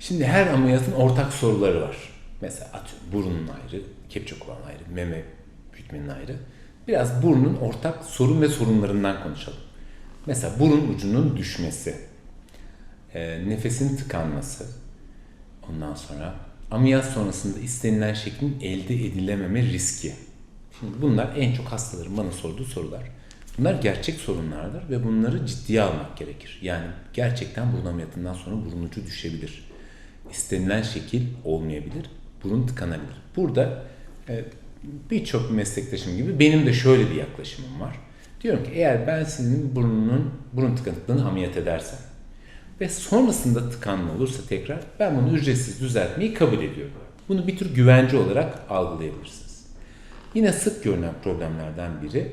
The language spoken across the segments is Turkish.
Şimdi her ameliyatın ortak soruları var. Mesela atıyorum burnun ayrı, kepçe kulağın ayrı, meme büyütmenin ayrı. Biraz burnun ortak sorun ve sorunlarından konuşalım. Mesela burun ucunun düşmesi, e, nefesin tıkanması, ondan sonra ameliyat sonrasında istenilen şeklin elde edilememe riski. Şimdi bunlar en çok hastaların bana sorduğu sorular. Bunlar gerçek sorunlardır ve bunları ciddiye almak gerekir. Yani gerçekten burun ameliyatından sonra burun ucu düşebilir. İstenilen şekil olmayabilir, burun tıkanabilir. Burada e, birçok meslektaşım gibi benim de şöyle bir yaklaşımım var. Diyorum ki eğer ben sizin burnunun burun tıkanıklığını ameliyat edersem ve sonrasında tıkanma olursa tekrar ben bunu ücretsiz düzeltmeyi kabul ediyorum. Bunu bir tür güvence olarak algılayabilirsiniz. Yine sık görülen problemlerden biri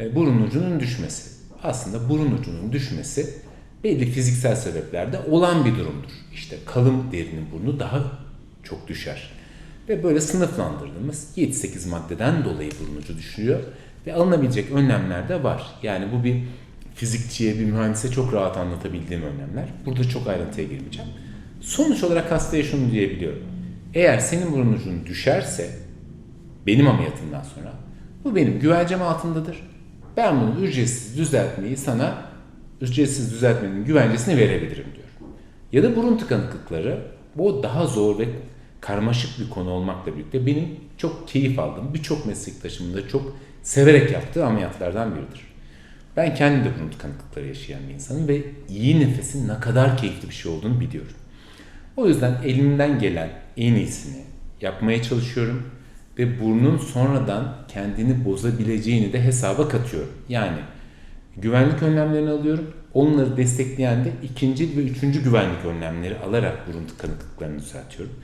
e, burun ucunun düşmesi. Aslında burun ucunun düşmesi belli fiziksel sebeplerde olan bir durumdur. İşte kalın derinin burnu daha çok düşer. Ve böyle sınıflandırdığımız 7-8 maddeden dolayı burun ucu düşüyor. Ve alınabilecek önlemler de var. Yani bu bir fizikçiye, bir mühendise çok rahat anlatabildiğim önlemler. Burada çok ayrıntıya girmeyeceğim. Sonuç olarak hastaya şunu diyebiliyorum. Eğer senin burun ucun düşerse benim ameliyatımdan sonra bu benim güvencem altındadır. Ben bunu ücretsiz düzeltmeyi sana ücretsiz düzeltmenin güvencesini verebilirim diyor. Ya da burun tıkanıklıkları bu daha zor ve karmaşık bir konu olmakla birlikte benim çok keyif aldığım birçok meslektaşımın da çok severek yaptığı ameliyatlardan biridir. Ben kendim de burun tıkanıklıkları yaşayan bir insanım ve iyi nefesin ne kadar keyifli bir şey olduğunu biliyorum. O yüzden elimden gelen en iyisini yapmaya çalışıyorum ve burnun sonradan kendini bozabileceğini de hesaba katıyorum. Yani güvenlik önlemlerini alıyorum. Onları destekleyen de ikinci ve üçüncü güvenlik önlemleri alarak burun tıkanıklıklarını düzeltiyorum.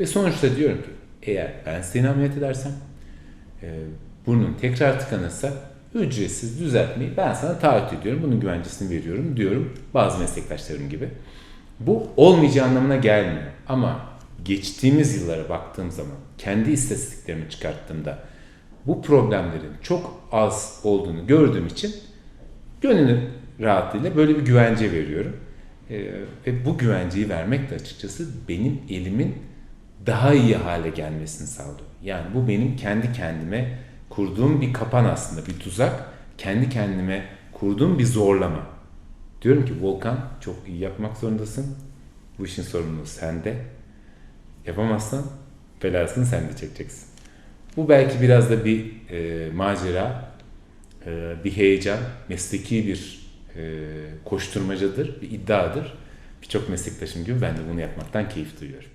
Ve sonuçta diyorum ki eğer ben seni ameliyat edersem e, burnun tekrar tıkanırsa ücretsiz düzeltmeyi ben sana taahhüt ediyorum. Bunun güvencesini veriyorum diyorum bazı meslektaşlarım gibi. Bu olmayacağı anlamına gelmiyor. Ama geçtiğimiz yıllara baktığım zaman kendi istatistiklerimi çıkarttığımda bu problemlerin çok az olduğunu gördüğüm için gönül rahatlığıyla böyle bir güvence veriyorum. Ee, ve bu güvenceyi vermek de açıkçası benim elimin daha iyi hale gelmesini sağlıyor. Yani bu benim kendi kendime kurduğum bir kapan aslında, bir tuzak. Kendi kendime kurduğum bir zorlama. Diyorum ki Volkan çok iyi yapmak zorundasın. Bu işin sorumluluğu sende. Yapamazsan belasını sen de çekeceksin. Bu belki biraz da bir e, macera, e, bir heyecan, mesleki bir e, koşturmacadır, bir iddiadır. Birçok meslektaşım gibi ben de bunu yapmaktan keyif duyuyorum.